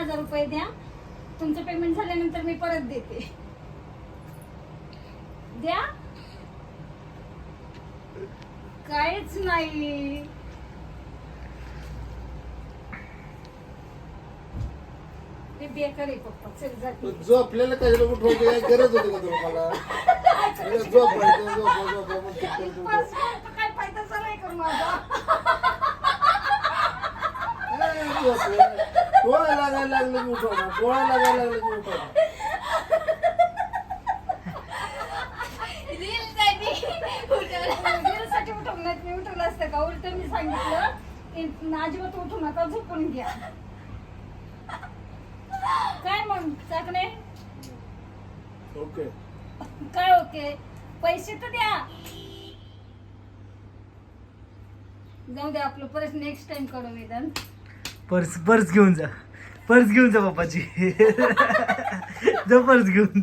हजार रुपये द्या. तुमचं पेमेंट झाल्यानंतर मी परत देते. द्या. काहीच नाही. ते बेकार आहे पप्पा. चल जाते झोपलेलं कशाला उठवायची काय गरज होती का तुम्हाला? झोपा झोपा मग. बस काय फायदा नाही करू माझा. काय झोपलं? डोळा लागायला लागले की उठवा डोळा लागायला लागले की उठवा साठी उठवण्यात मी उठवलं असतं का? उलट मी सांगितलं की अजिबात उठू नका झोपून घ्या. काय मग चाकणे? ओके. काय ओके? पैसे तर द्या. जाऊ द्या आपलं परत नेक्स्ट टाइम करू निदान पर्स पर्स घेऊन जा. पर्स घेऊन जा पप्पाची जा पर्स घेऊन.